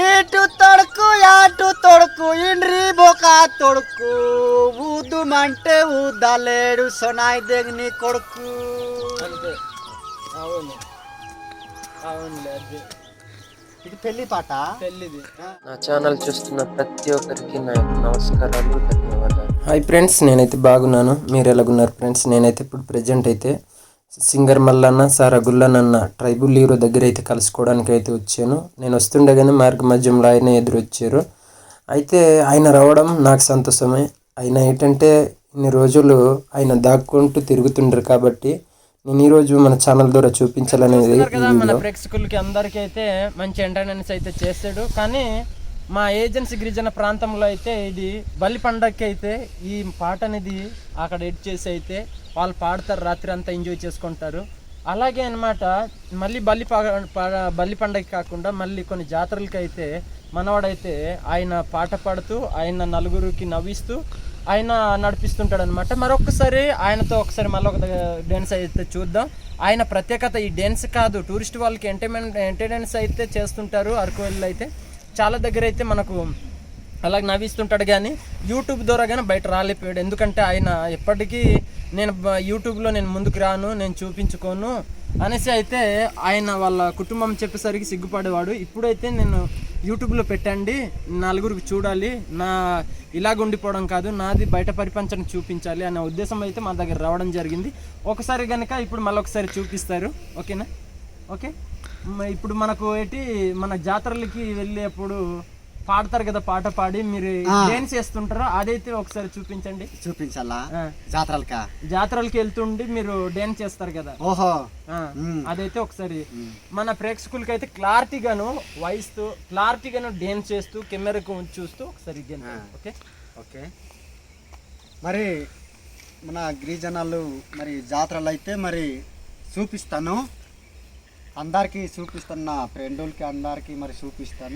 ఇటు తొడుకు అటు తొడుకు ఇండ్రి బొక తొడుకు. ఊదుమంటే ఊదలేడు సొనాయి దెగ్ని కొడుకు. అంతే. అవును. అవునులే అది. ఇది పెళ్ళి పాట? పెళ్ళిది నా ఛానల్ చూస్తున్న ప్రతి ఒక్కరికి నా యొక్క నమస్కారాలు ధన్యవాదాలు. హాయ్ ఫ్రెండ్స్ నేనైతే బాగున్నాను. మీరు ఎలాగున్నారు ఫ్రెండ్స్? నేనైతే ఇప్పుడు ప్రజెంట్ అయితే సింగర్ మల్లన్న సారా గుల్లనన్న ట్రైబుల్ హీరో దగ్గర అయితే కలుసుకోవడానికి అయితే వచ్చాను. నేను వస్తుండగానే మార్గ మధ్యంలో ఆయన ఎదురు వచ్చారు అయితే ఆయన రావడం నాకు సంతోషమే. ఆయన ఏంటంటే ఇన్ని రోజులు ఆయన దాక్కుంటూ తిరుగుతుండ్రు కాబట్టి నేను ఈరోజు మన ఛానల్ ద్వారా చూపించాలనేది మన ప్రేక్షకులకి అందరికీ అయితే మంచి ఎంటర్టైన్మెంట్స్ అయితే చేస్తాడు. కానీ మా ఏజెన్సీ గిరిజన ప్రాంతంలో అయితే ఇది బలి పండగకి అయితే ఈ పాట అనేది అక్కడ ఎడ్ చేసి అయితే వాళ్ళు పాడతారు రాత్రి అంతా ఎంజాయ్ చేసుకుంటారు. అలాగే అనమాట మళ్ళీ బలి పా- బలి పండగ కాకుండా మళ్ళీ కొన్ని జాతరలకి అయితే మనవాడైతే ఆయన పాట పాడుతూ ఆయన నలుగురికి నవ్విస్తూ ఆయన నడిపిస్తుంటాడు అనమాట మరొకసారి ఆయనతో ఒకసారి మళ్ళీ ఒక డ్యాన్స్ అయితే చూద్దాం. ఆయన ప్రత్యేకత ఈ డ్యాన్స్ కాదు టూరిస్ట్ వాళ్ళకి ఎంటర్టైన్మెంట్ ఎంటర్టైన్స్ అయితే చేస్తుంటారు అరకు వెళ్ళి అయితే చాలా దగ్గర అయితే మనకు అలా నవ్విస్తుంటాడు కానీ యూట్యూబ్ ద్వారా కానీ బయట రాలేపోయాడు ఎందుకంటే ఆయన ఎప్పటికీ నేను యూట్యూబ్లో నేను ముందుకు రాను నేను చూపించుకోను అనేసి అయితే ఆయన వాళ్ళ కుటుంబం చెప్పేసరికి సిగ్గుపడేవాడు. ఇప్పుడైతే నేను యూట్యూబ్లో పెట్టండి నలుగురికి చూడాలి నా ఇలాగ ఉండిపోవడం కాదు నాది బయట పరిపంచను చూపించాలి అనే ఉద్దేశం అయితే మా దగ్గర రావడం జరిగింది. ఒకసారి కనుక ఇప్పుడు మళ్ళీ ఒకసారి చూపిస్తారు. ఓకేనా? ఓకే? ఇప్పుడు మనకు ఏంటి మన జాతరలకి వెళ్ళేప్పుడు పాడతారు కదా పాట పాడి మీరు ఏం చేస్తుంటారో? అదైతే ఒకసారి చూపించండి. చూపించాలా. జాతరలకా? జాతరలకి వెళ్తుండి మీరు డాన్స్ చేస్తారు కదా. ఓహో. అదైతే ఒకసారి. మన ప్రేక్షకులకి అయితే క్లారిటీగాను వాయిస్తో క్లారిటీగాను డాన్స్ చేస్తూ కెమెరాకు చూస్తూ ఒకసారి. ఓకే? ఓకే. మరి మన గిరిజనాలు మరి జాతరలు అయితే మరి చూపిస్తాను. अंदर की चूपस्ना फ्रेंडल की अंदर की मैं चूपस्ता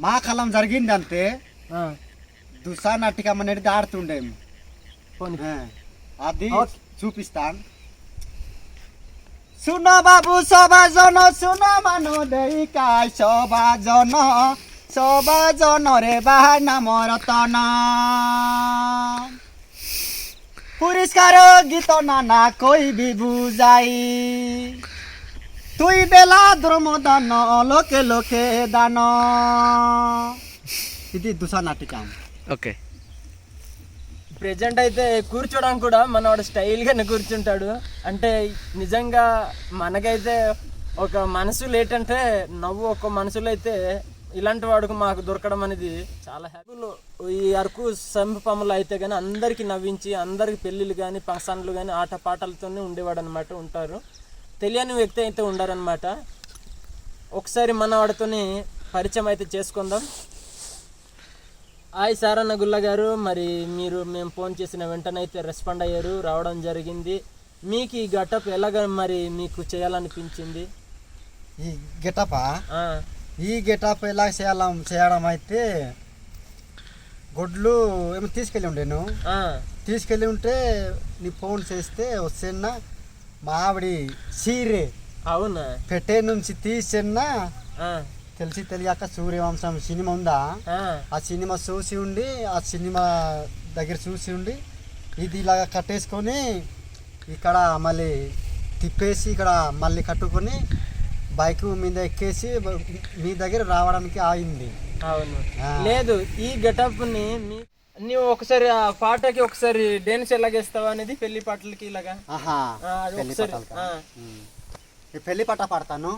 मा कल जे दुसा नटिकम आड़े अभी चूपस्ता सुनो बाबू शोभा जनो सुनो मनो देका शोभा जनो शोभा जनो रे बहना मोर तन पुरस्कार गीत ना कोई भी बुझाई তুই বেলা দ্রমদান লোকে লোকে দান ఇది దుసా నాటికం ఓకే ప్రెజెంట్ అయితే కూర్చోడానికి కూడా మనవాడు స్టైల్గానే కూర్చుంటాడు అంటే నిజంగా మనకైతే ఒక మనసులో ఏంటంటే నవ్వు ఒక మనసులో అయితే ఇలాంటి వాడుకు మాకు దొరకడం అనేది చాలా హ్యాపీలు ఈ అరకు సంపములు అయితే కానీ అందరికీ నవ్వించి అందరికి పెళ్ళిళ్ళు కానీ ఫంక్షన్లు కానీ ఆట పాటలతోనే ఉండేవాడు అనమాట ఉంటారు తెలియని వ్యక్తి అయితే ఉండారనమాట ఒకసారి మన వాడితోని పరిచయం అయితే చేసుకుందాం. హాయ్ సారన్న గుల్ల గారు మరి మీరు మేము ఫోన్ చేసిన వెంటనే అయితే రెస్పాండ్ అయ్యారు రావడం జరిగింది. మీకు ఈ గటప్ ఎలాగ మరి మీకు చేయాలనిపించింది? ఈ గెటపా? ఈ గెటప్ ఎలా చేయాల చేయడం అయితే గొడ్లు ఏమో తీసుకెళ్ళి ఉండేను ఆ, తీసుకెళ్ళి ఉంటే నీ ఫోన్ చేస్తే వస్తున్నా మా ఆవిడ సీరే అవునా? పెట్టే నుంచి తీసిన్న ఆ, తెలిసి తెలియక సూర్యవంశం సినిమా ఉందా? ఆ, సినిమా చూసి ఉండి ఆ సినిమా దగ్గర చూసి ఉండి ఇది ఇలాగ కట్టేసుకొని ఇక్కడ మళ్ళీ తిప్పేసి ఇక్కడ మళ్ళీ కట్టుకొని బైక్ మీద ఎక్కేసి మీ దగ్గర రావడానికి ఆగింది. అవును. లేదు ఈ గెటప్ని మీ- నీవు ఒకసారి ఆ పాటకి ఒకసారి డాన్స్ ఎలాగేస్తావా అనేది పెళ్ళి పాటలకి ఇలాగా? ఆహా ఆ, అది పెళ్ళి ఒకసారి పాటలు ఆ, ఉమ్. ఈ పెళ్ళి పాట పాడతాను.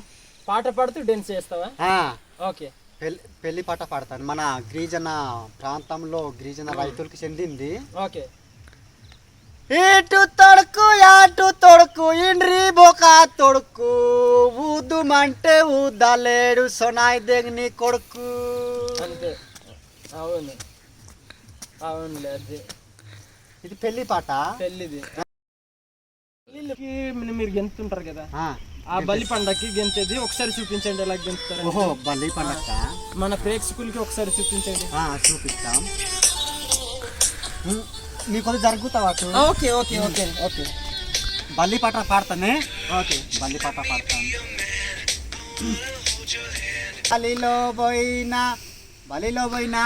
పాట పాడుతూ డాన్స్ చేస్తావా? ఆ, ఓకే. పెళ్ళి పెళ్ళి పాట పాడతాను. మన గిరిజన ప్రాంతంలో గిరిజన రైతులకు చెందింది. ఓకే. ఇటు తొడుకు అటు తొడుకు ఇండ్రి బొక తొడుకు ఊదుమంటే ఊదలేడు సొనాయి దెగ్ని కొడుకు? అంతే. అవును. అవునులే అది. ఇది పెళ్ళి పాట? పెళ్ళిది పెళ్ళిళ్ళకి మీరు గెంతుంటారు కదా. ఆ, ఆ బలి పండక్కి గెంతేది ఒకసారి చూపించండి ఎలా గెంతుతారు ఓహో బల్లి పండగ మన ప్రేక్షకులకి ఒకసారి చూపించండి. ఆ, చూపిస్తాం. ఉమ్, నీ కొద్ది జరుగుతావా? Okay okay okay. ఓకే. బల్లి పాట పాడతానే? ఓకే. బల్లి పాట పాడతాను. బలిలో పోయినా బలిలో పోయినా.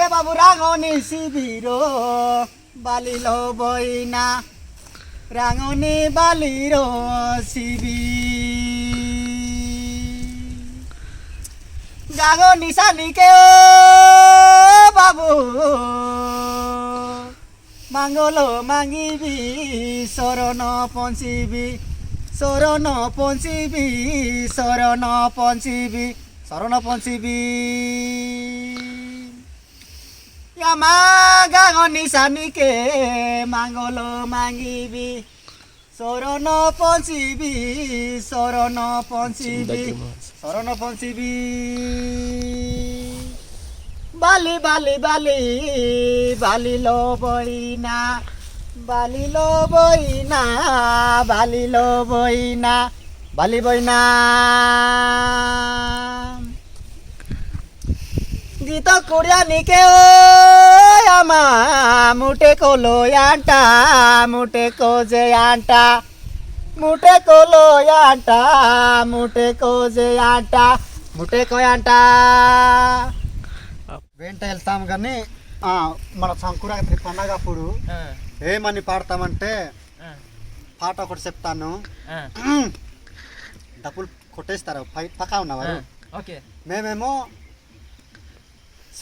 এ বাবু রাঙনি শিবির, বালিল বইনা। রাঙনি বালির শিবি গাঙনি শালিকে বাবু, মাঙ্গল মাঙিবি শরণ পঞ্চিবি। শরণ পঞ্চিবি শরণ পঞ্চিবি শরণ পঞ্চিবি। গাঙনি স্বামীকে মাঙ্গল মাগিবি চৰণ পঞ্চিবি চৰণ পঞ্চিবি চৰণ পঞ্চিবি বালি বালি বালি বালি লবইনা বালি লবইনা বালি লবইনা বালি বইনা గీత కూడా నీకే ఓయమ్మా ముటేకో లోయాంట ముటేకో జయాంట ముటేకో లోయాంట కోజయాంట జయాంట ముటేకోయాంట వెంట వెళ్తాం కానీ మన సంకురాత్రి పండగ అప్పుడు ఏమని పాడతామంటే పాట ఒకటి చెప్తాను. డబ్బులు కొట్టేస్తారు పక్కా ఉన్నవారు మేమేమో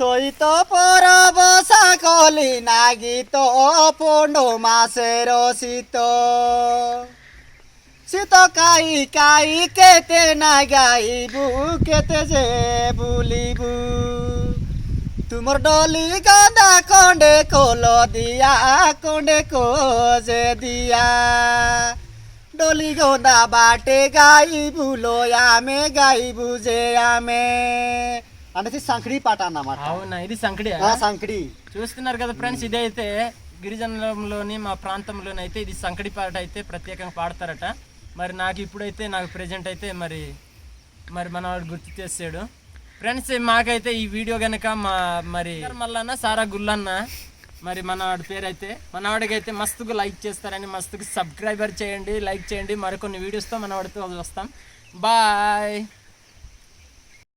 চৈত পরব সকলি নাগিত পূর্ণ মাসের শীত। শীত কাই কাই কেতে না গাইবু কেতে যে বুলিবু। তোমার ডলি গদা কণ্ডে কল দিয়া কণ্ডে কোজে দিয়া। ডলি গদা বাটে গাইবু, লয় আমে গাইবু যে আমে। అనేది సంకడి పాట అన్నమాట. అవునా? ఇది సంకడి సంకడి చూస్తున్నారు కదా ఫ్రెండ్స్ ఇదైతే గిరిజనులంలోని మా ప్రాంతంలోని అయితే ఇది సంకడి పాట అయితే ప్రత్యేకంగా పాడతారట. మరి నాకు ఇప్పుడైతే నాకు ప్రెజెంట్ అయితే మరి మరి మనవాడు గుర్తు చేసాడు ఫ్రెండ్స్ మాకైతే ఈ వీడియో కనుక మా మరి మల్లన్న సారా గుల్లన్న మరి మనవాడి పేరు అయితే మనవాడికి అయితే మస్తుగా లైక్ చేస్తారని మస్తుగా సబ్స్క్రైబర్ చేయండి లైక్ చేయండి. మరికొన్ని వీడియోస్తో మనవాడితో వస్తాం. బాయ్